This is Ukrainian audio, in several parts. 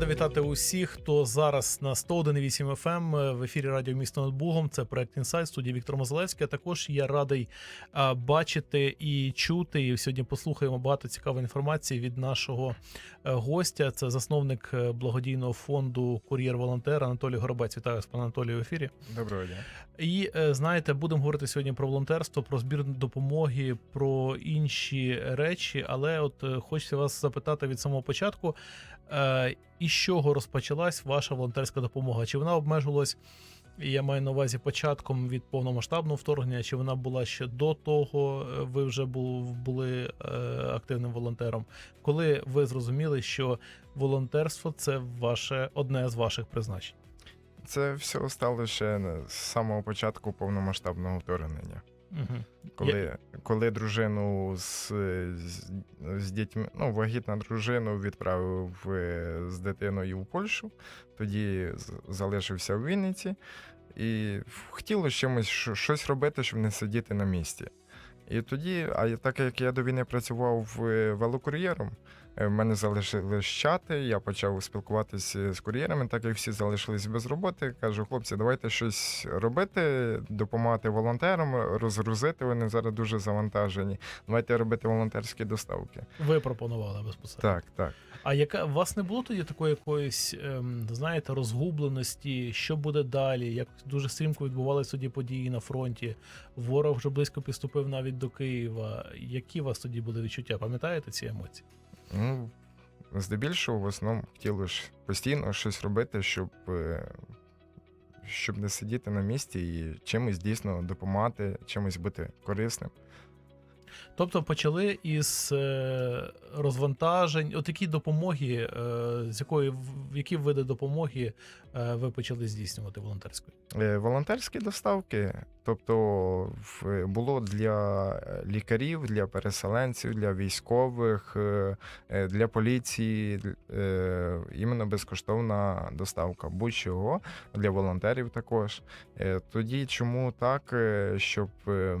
Радий вітати усіх, хто зараз на 101.8 FM е, в ефірі Радіо Місто над Бугом. Це проект Інсайт, студії Віктор Мозалевський. А також я радий бачити і чути. І сьогодні послухаємо багато цікавої інформації від нашого е, гостя. Це засновник е, благодійного фонду Кур'єр-волонтер Анатолій Горобець. Вітаю вас, пане Анатолію, в ефірі. Доброго дня. І знаєте, будемо говорити сьогодні про волонтерство, про збір допомоги, про інші речі. Але от хочеться вас запитати від самого початку, із чого розпочалась ваша волонтерська допомога? Чи вона обмежувалась? Я маю на увазі початком від повномасштабного вторгнення, чи вона була ще до того, е, ви вже були е, активним волонтером? Коли ви зрозуміли, що волонтерство це ваше одне з ваших призначень? Це все стало ще з самого початку повномасштабного вторгнення. Угу. Коли, коли дружину з, з, з дітьми, ну, вагітна дружину відправив е, з дитиною в Польщу, тоді залишився в Вінниці і хотілося чимось щось робити, щоб не сидіти на місці. І тоді, а так як я до війни працював е, велокур'єром, в мене залишились чати, я почав спілкуватися з кур'єрами, так як всі залишились без роботи. Кажу, хлопці, давайте щось робити, допомагати волонтерам, розгрузити. Вони зараз дуже завантажені. Давайте робити волонтерські доставки. Ви пропонували безпосередньо. Так, так. А яка у вас не було тоді такої якоїсь, ем, знаєте, розгубленості, що буде далі? Як дуже стрімко відбувалися тоді події на фронті? Ворог вже близько підступив навіть до Києва. Які у вас тоді були відчуття? Пам'ятаєте ці емоції? Ну, здебільшого, в основному хотілося постійно щось робити, щоб, е, щоб не сидіти на місці і чимось дійсно допомагати, чимось бути корисним. Тобто почали із е, розвантажень, от які допомоги, е, з якої які види допомоги ви почали здійснювати волонтерською? Е, Волонтерські доставки, тобто було для лікарів, для переселенців, для військових, е, е, для поліції, е, іменно безкоштовна доставка будь-чого для волонтерів також. Е, Тоді чому так, е, щоб е,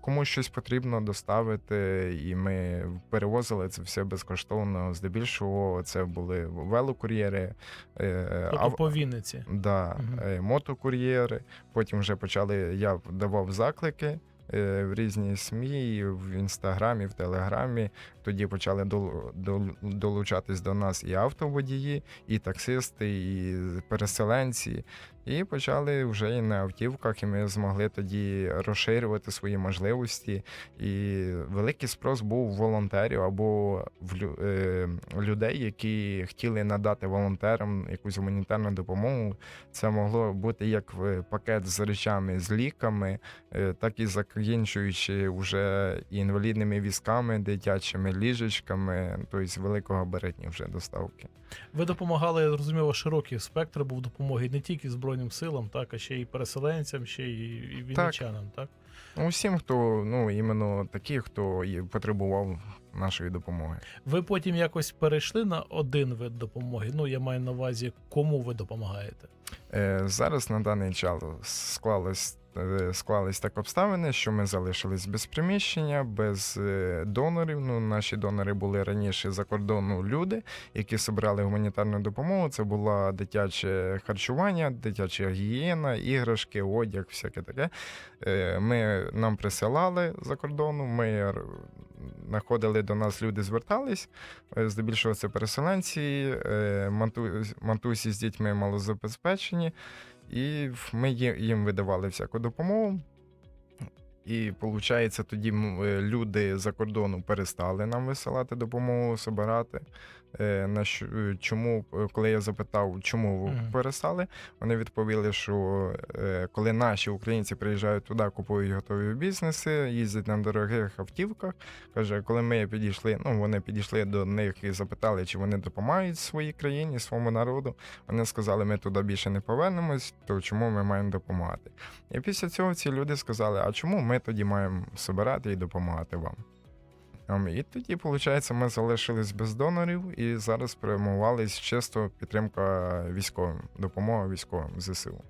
комусь щось потрібно доставити, і ми перевозили це все безкоштовно. Здебільшого це були велокур'єри. е, Тобто Вінниці. Да, е, мотокур'єри. Потім вже почали, я давав заклики е, в різні СМІ, в інстаграмі, в телеграмі. Тоді почали дол- дол- долучатись до нас і автоводії, і таксисти, і переселенці. І почали вже і на автівках, і ми змогли тоді розширювати свої можливості. І великий спрос був волонтерів або в е, людей, які хотіли надати волонтерам якусь гуманітарну допомогу. Це могло бути як пакет з речами, з ліками, е, так і закінчуючи вже інвалідними візками, дитячими ліжечками, тобто великогабаритні вже доставки. Ви допомагали, я зрозуміло, широкий спектр був допомоги не тільки Збройним силам, так, а ще й переселенцям, ще й і вінничанам, так? Ну, Усім, хто ну іменно такі, хто і потребував нашої допомоги. Ви потім якось перейшли на один вид допомоги. Ну, я маю на увазі, кому ви допомагаєте. Е, Зараз на даний час склалось, склались так обставини, що ми залишились без приміщення, без е, донорів. Ну, наші донори були раніше за кордону люди, які зібрали гуманітарну допомогу. Це було дитяче харчування, дитяча гігієна, іграшки, одяг, всяке таке. Е, Ми нам присилали за кордону. Ми знаходили до нас люди, звертались. Е, Здебільшого це переселенці, е, манту- мантусі з дітьми малозабезпечені, і ми їм видавали всяку допомогу. І виходить, тоді е, люди за кордону перестали нам висилати допомогу, собирати. Е, На що, е, чому, е, коли я запитав, чому ви перестали, вони відповіли, що коли наші українці приїжджають туди, купують готові бізнеси, їздять на дорогих автівках. Каже, коли ми підійшли, ну вони підійшли до них і запитали, чи вони допомагають своїй країні, своєму народу. Вони сказали, ми туди більше не повернемось, то чому ми маємо допомагати? І після цього ці люди сказали: а чому ми тоді маємо збирати і допомагати вам? Ем, І тоді, виходить, ми залишились без донорів і зараз спрямувались чисто підтримка військовим, допомога військовим ЗСУ.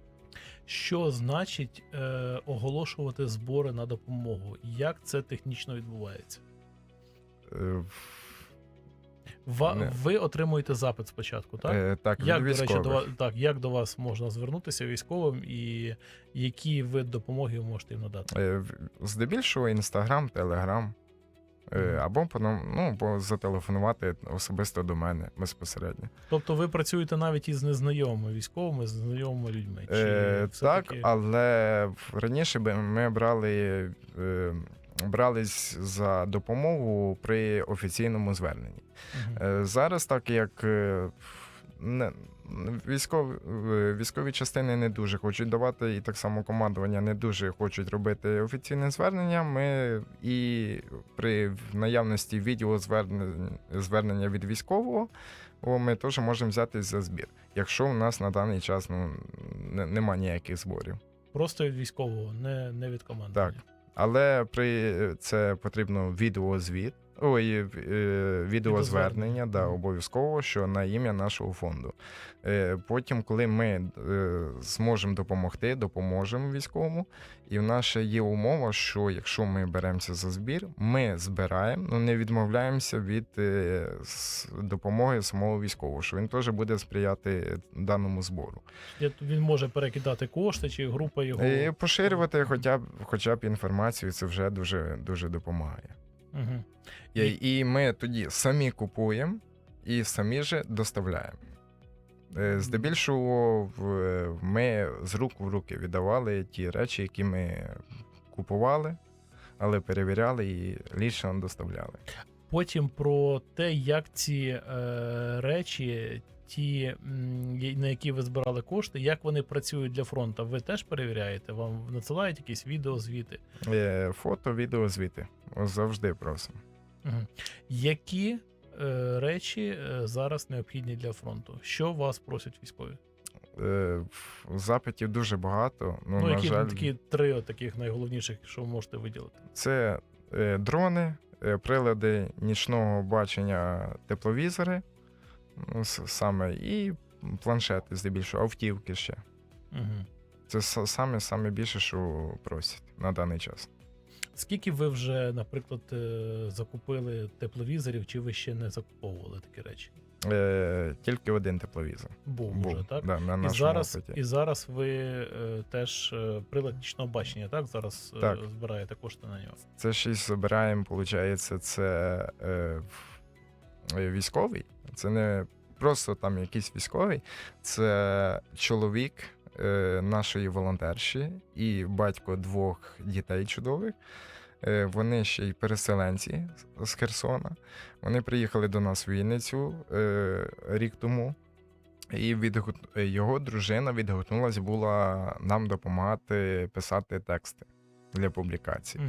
Що значить е, оголошувати збори на допомогу? Як це технічно відбувається? Е, Ва- Не. Ви отримуєте запит спочатку, так? е, Так, Як до речі, до вас так, як до вас можна звернутися військовим, і який вид допомоги ви можете їм надати? Е, Здебільшого інстаграм, телеграм. Мгм. Або ну, або зателефонувати особисто до мене безпосередньо. Тобто ви працюєте навіть із незнайомими військовими, з незнайомими людьми? Чи Е, так, але раніше ми брали, е, брались за допомогу при офіційному зверненні. Угу. Е, Зараз, так як е, військові, військові частини не дуже хочуть давати, і так само командування не дуже хочуть робити офіційне звернення. Ми і при наявності відео звернення, звернення від військового. Ми теж можемо взяти за збір, якщо у нас на даний час ну, не, нема ніяких зборів. Просто від військового, не, не від команди. Так. Але при це потрібно відеозвіт. Ой, е, відеозвернення, да, обов'язково, що на ім'я нашого фонду. Е, Потім, коли ми е, зможемо допомогти, допоможемо військовому. І в нас ще є умова, що якщо ми беремося за збір, ми збираємо, ну не відмовляємося від е, допомоги самого військового, що він теж буде сприяти даному збору. Він може перекидати кошти, чи група його. І поширювати хоча б хоча б інформацію, це вже дуже дуже допомагає. Мгм. І, і ми тоді самі купуємо і самі же доставляємо. Е, Здебільшого ми з рук в руки віддавали ті речі, які ми купували, але перевіряли і лічно доставляли. Потім про те, як ці е, речі, ті, на які ви збирали кошти, як вони працюють для фронту, ви теж перевіряєте? Вам надсилають якісь відеозвіти? Е, Фото, відео, звіти. Завжди просимо. Які е, речі е, зараз необхідні для фронту? Що вас просять військові? Е, Запитів дуже багато. Ну, Ну, на які жаль, такі три таких найголовніших, що ви можете виділити? Це е, дрони, е, прилади нічного бачення тепловізори, саме, і планшети, здебільшого, автівки ще. Угу. Це саме, саме більше, що просять на даний час. Скільки ви вже, наприклад, е, закупили тепловізорів, чи ви ще не закуповували такі речі? Е, тільки один тепловізор. Був, Був, уже, так? Да, на І зараз, опиті. і зараз ви е, теж е, прилад нічного бачення, так? Зараз е, Так. збираєте кошти на нього. Це й збираємо, виходить, це е, в- військовий. Це не просто там якийсь військовий, це чоловік е, нашої волонтерші і батько двох дітей чудових. Е, Вони ще й переселенці з- Херсона. Вони приїхали до нас в Вінницю е, рік тому. І е, його дружина відгукнулася була нам допомагати писати тексти для публікацій. Угу.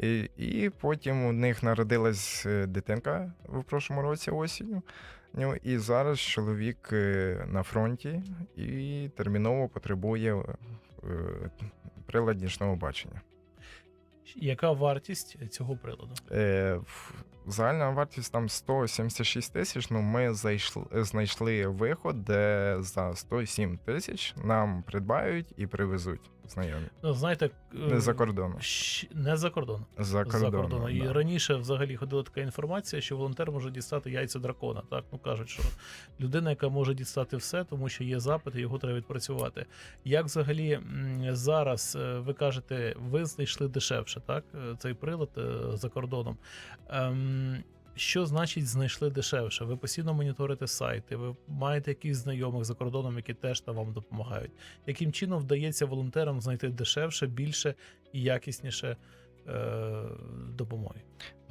І, і потім у них народилась е, дитинка в прошлому році осінню. Ну, І зараз чоловік е, на фронті і терміново потребує е, прилад нічного бачення. Яка вартість цього приладу? Е, Загальна вартість там 176 тисяч. Ну ми зайшли, знайшли виход, де за 107 тисяч нам придбають і привезуть знайомі. Ну, знаєте, е, Не за кордону. не за кордон. За За кордону. кордону. І раніше взагалі ходила така інформація, що волонтер може дістати яйця дракона. Так, ну кажуть, що людина, яка може дістати все, тому що є запит, і його треба відпрацювати. Як взагалі зараз е, ви кажете, ви знайшли дешевше, так? е, Цей прилад за кордоном. Ем, що значить знайшли дешевше? Ви постійно моніторите сайти, ви маєте якісь знайомих за кордоном, які теж там вам допомагають. Яким чином вдається волонтерам знайти дешевше, більше і якісніше допомоги?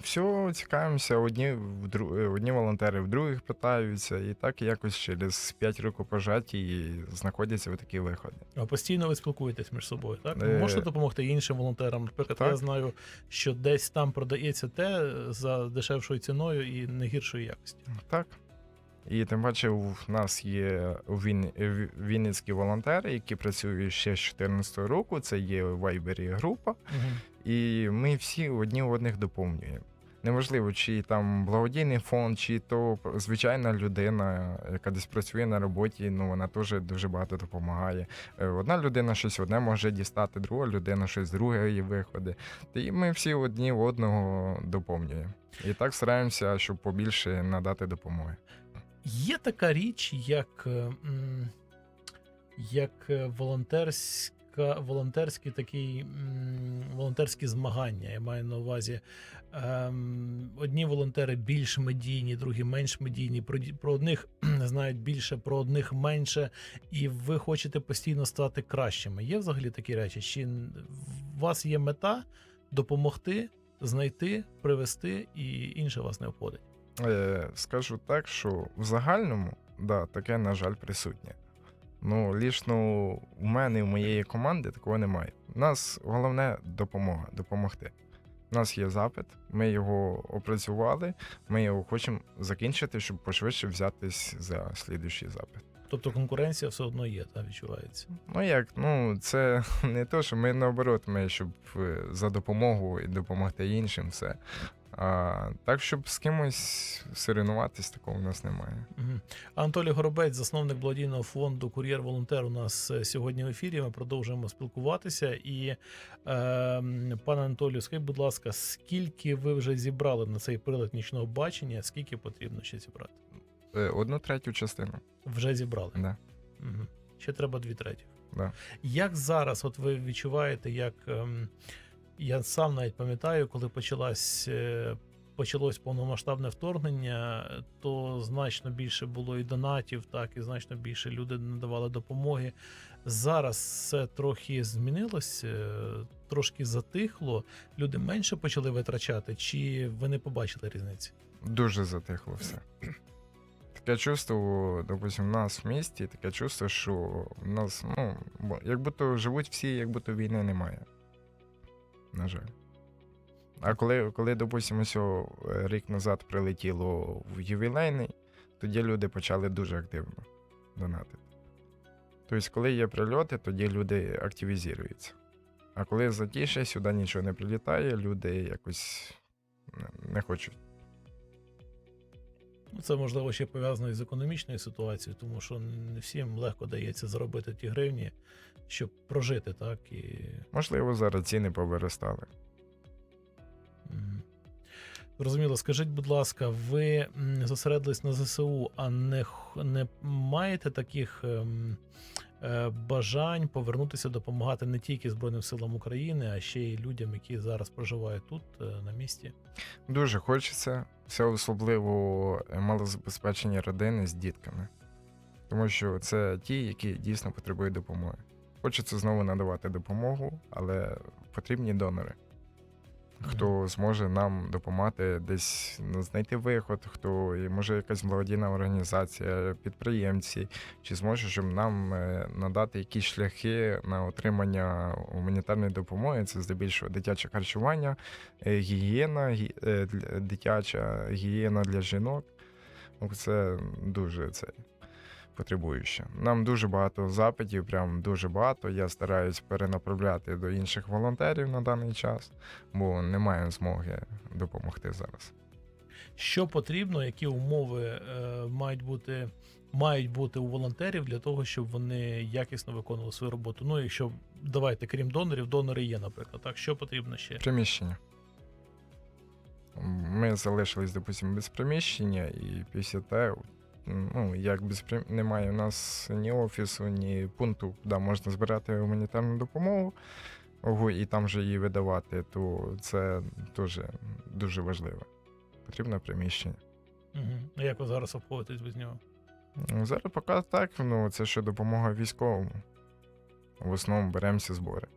Все, цікавимося, одні, в е, одні волонтери в других питаються, і так якось через 5 рукопожатій знаходяться в такі виходи. А Постійно ви спілкуєтесь між собою, так? Е, можете допомогти іншим волонтерам. Наприклад, я знаю, що десь там продається те за дешевшою ціною і не гіршої якості. Так. І тим паче у нас є Він... Вінницькі волонтери, які працюють ще з 2014 року. Це є в Вайбері група, Угу. І ми всі одні одних доповнюємо. Неважливо, чи там благодійний фонд, чи то звичайна людина, яка десь працює на роботі, ну вона теж дуже багато допомагає. Е, Одна людина щось одне може дістати, друга людина щось друге її виходить. І ми всі одні одного доповнюємо. І так стараємося, щоб побільше надати допомоги. Є така річ, як, е, як е, волонтерська, волонтерський такий волонтерські змагання. Я маю на увазі. Ем, одні волонтери більш медійні, другі менш медійні. Про, про одних знають більше, про одних менше, і ви хочете постійно стати кращими. Є взагалі такі речі? Чи у вас є мета допомогти, знайти, привести, і інше вас не обходить? Е, Скажу так, що в загальному, да, таке, на жаль, присутнє. Ну, лічно у мене і в моєї команди такого немає. У нас головне допомога, допомогти. У нас є запит, ми його опрацювали, ми його хочемо закінчити, щоб пошвидше взятись за слідуючий запит. Тобто конкуренція все одно є, та відчувається. Ну як, ну це не то, що ми наоборот, ми щоб е, за допомогу і допомогти іншим все. А так, щоб з кимось соревнуватись, такого в нас немає. Мгм. Анатолій Горобець, засновник благодійного фонду Кур'єр Волонтер, у нас е, сьогодні в ефірі. Ми продовжуємо спілкуватися. І, е, пане Анатолію, скажіть, будь ласка, скільки ви вже зібрали на цей прилад нічного бачення? Скільки потрібно ще зібрати? Е, Одну третю частину. Вже зібрали. Да. Угу. Ще треба дві треті. Да. Як зараз, от ви відчуваєте, як ем, я сам навіть пам'ятаю, коли почалась. е, Почалось повномасштабне вторгнення, то значно більше було і донатів, так і значно більше люди надавали допомоги. Зараз все трохи змінилось, трошки затихло. Люди менше почали витрачати, чи ви не побачили різниці? Дуже затихло все. Таке чувство, допустим, у нас в місті, таке чувство, що в нас, ну, як будто живуть всі, як будто війни немає. На жаль. А коли, коли допустимо, ось рік назад прилетіло в ювілейний, тоді люди почали дуже активно донатити. Тобто, коли є прильоти, тоді люди активізуються. А коли затіше, сюди нічого не прилітає, люди якось не хочуть. Це можливо ще пов'язано із економічною ситуацією, тому що не всім легко дається заробити ті гривні, щоб прожити, так і Можливо, зараз ціни повиростали. Розуміло, скажіть, будь ласка, ви зосередились на ЗСУ, а не, не маєте таких ем, бажань повернутися допомагати не тільки Збройним силам України, а ще й людям, які зараз проживають тут, е, на місці? Дуже хочеться, все особливо е, малозабезпечені родини з дітками. Тому що це ті, які дійсно потребують допомоги. Хочеться знову надавати допомогу, але потрібні донори. Хто зможе нам допомагати десь ну, знайти виход, хто і, може якась благодійна організація, підприємці, чи зможе, щоб нам е, надати якісь шляхи на отримання гуманітарної допомоги. Це здебільшого дитяче харчування, е, гігієна, гі- е, дитяча гігієна для жінок. Ну, Це дуже це потребуюче. Нам дуже багато запитів, прям дуже багато. Я стараюсь перенаправляти до інших волонтерів на даний час, бо не маємо змоги допомогти зараз. Що потрібно, які умови е, мають бути мають бути у волонтерів для того, щоб вони якісно виконували свою роботу? Ну, якщо давайте, крім донорів, донори є, наприклад. Так, що потрібно ще? Приміщення. Ми залишились, допустимо, без приміщення, і після того, ну, як без прим... немає у нас ні офісу, ні пункту, куди можна збирати гуманітарну допомогу, і там же її видавати, то це теж дуже важливо. Потрібно приміщення. Угу. Як ви зараз обходитесь без нього? Ну, Зараз поки так, ну це ще допомога військовому. В основному беремося збори.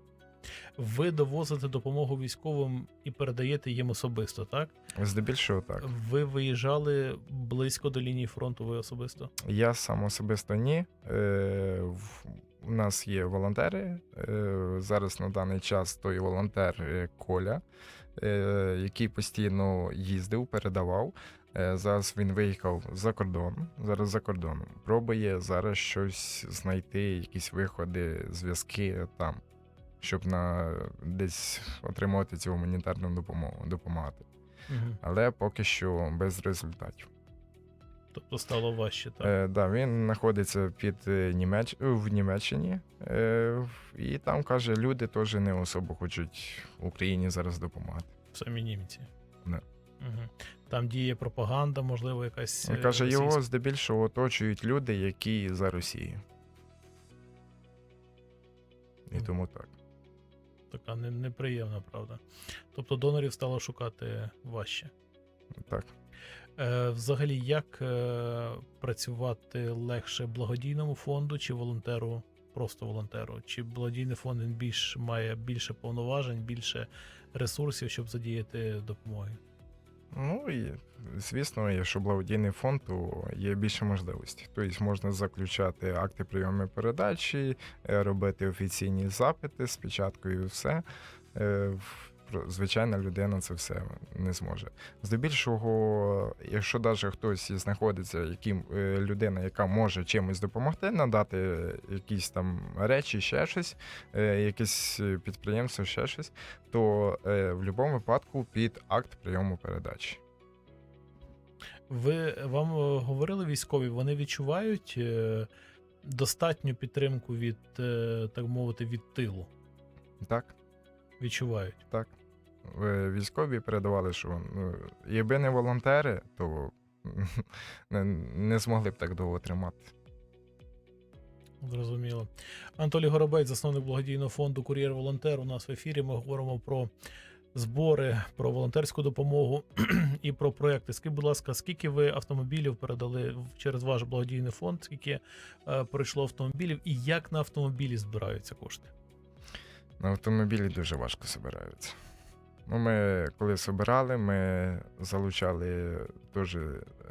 Ви довозите допомогу військовим і передаєте їм особисто, так? Здебільшого так. Ви виїжджали близько до лінії фронту, ви особисто. Я сам особисто ні. Е, у нас є волонтери. Е, зараз на даний час той волонтер е, Коля, е, який постійно їздив, передавав. Зараз він виїхав за кордон. Зараз за кордоном. Пробує зараз щось знайти, якісь виходи, зв'язки там, щоб на десь отримувати цю гуманітарну допомогу, допомагати. Мгм. але поки що без результатів. Тобто стало важче, так? Е, да, він знаходиться під е, Німеч... в Німеччині, е, і там каже, люди теж не особо хочуть Україні зараз допомагати. Самі німці. Да. Угу. Там діє пропаганда, можливо, якась. Він е, каже, його здебільшого оточують люди, які за Росію. І тому так. Така неприємна, правда. Тобто донорів стало шукати важче. Так. Е, взагалі, як е, працювати легше благодійному фонду чи волонтеру, просто волонтеру? Чи благодійний фонд він більш має більше повноважень, більше ресурсів, щоб задіяти допомоги? Ну і звісно, якщо благодійний фонд, то є більше можливостей. Тобто можна заключати акти прийому передачі, е, робити офіційні запити з печаткою і все. Звичайна людина це все не зможе. Здебільшого, якщо навіть хтось знаходиться, яким е, людина, яка може чимось допомогти, надати якісь там речі, ще щось, е, якесь підприємство, ще щось, то е, в будь-якому випадку під акт прийому передачі. Ви вам говорили військові, вони відчувають достатню підтримку від, так мовити, від тилу. Так, Відчувають. так. Військові передавали, що ну, якби не волонтери, то не, не змогли б так довго тримати. Зрозуміло. Анатолій Горобець, засновник благодійного фонду Кур'єр Волонтер. У нас в ефірі. Ми говоримо про збори, про волонтерську допомогу і про проекти. Скажіть, будь ласка, скільки ви автомобілів передали через ваш благодійний фонд? Скільки е, пройшло автомобілів, і як на автомобілі збираються кошти? На автомобілі дуже важко збираються. Ну, ми коли збирали, ми залучали теж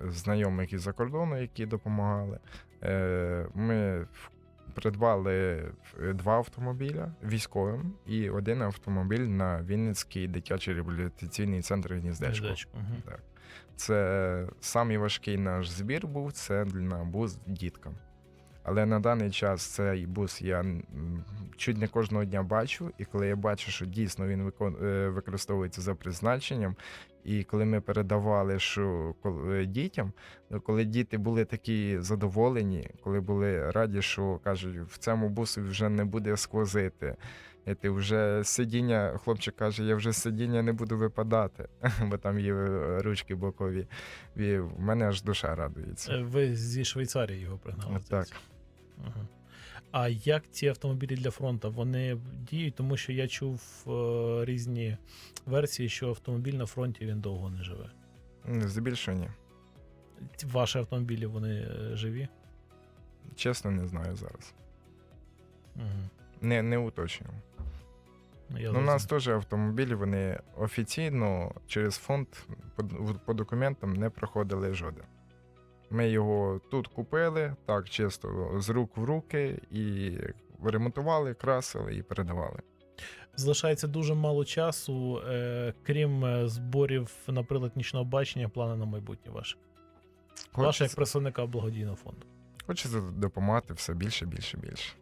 знайомих із-за кордону, які допомагали. Е, Ми придбали два автомобіля військовим і один автомобіль на Вінницький дитячий реабілітаційний центр гніздечко. Гніздечко. Так. Це самий важкий наш збір був це на бус діткам. Але на даний час цей бус я чуть не кожного дня бачу, і коли я бачу, що дійсно він викон- е, використовується за призначенням, і коли ми передавали що е, дітям, ну, коли діти були такі задоволені, коли були раді, що кажуть, в цьому бусі вже не буде сквозити. І ти вже сидіння, хлопчик каже, я вже з сидіння не буду випадати, бо там є ручки бокові. І в мене аж душа радується. Е, Ви зі Швейцарії його пригнали. Так. Ага. А як ці автомобілі для фронту? Вони діють, тому що я чув е, різні версії, що автомобіль на фронті він довго не живе. Ну, Здебільшого ні. Ці Ваші автомобілі вони е, живі? Чесно, не знаю зараз. Угу. Не, не уточнюю. Я Ну, у нас зрозумів. теж автомобілі, вони офіційно через фонд по, по документам не проходили жоден. Ми його тут купили, так чисто з рук в руки, і ремонтували, красили і передавали. Залишається дуже мало часу, е, крім е, зборів на прилад нічного бачення, плани на майбутнє ваше. Ваше як представника благодійного фонду. хочеться допомагати все більше, більше, більше.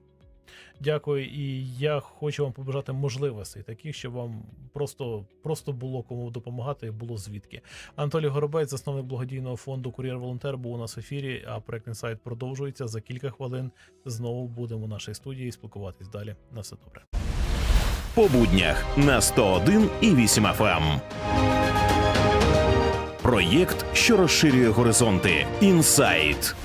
Дякую, і я хочу вам побажати можливостей таких, щоб вам просто, просто було кому допомагати і було звідки. Анатолій Горобець, засновник благодійного фонду Кур'єр Волонтер, був у нас в ефірі. А проект інсайт продовжується за кілька хвилин. Знову будемо в нашій студії спілкуватись далі. На все добре. По буднях на 101 і 8 FM. Проєкт, що розширює горизонти. Інсайт.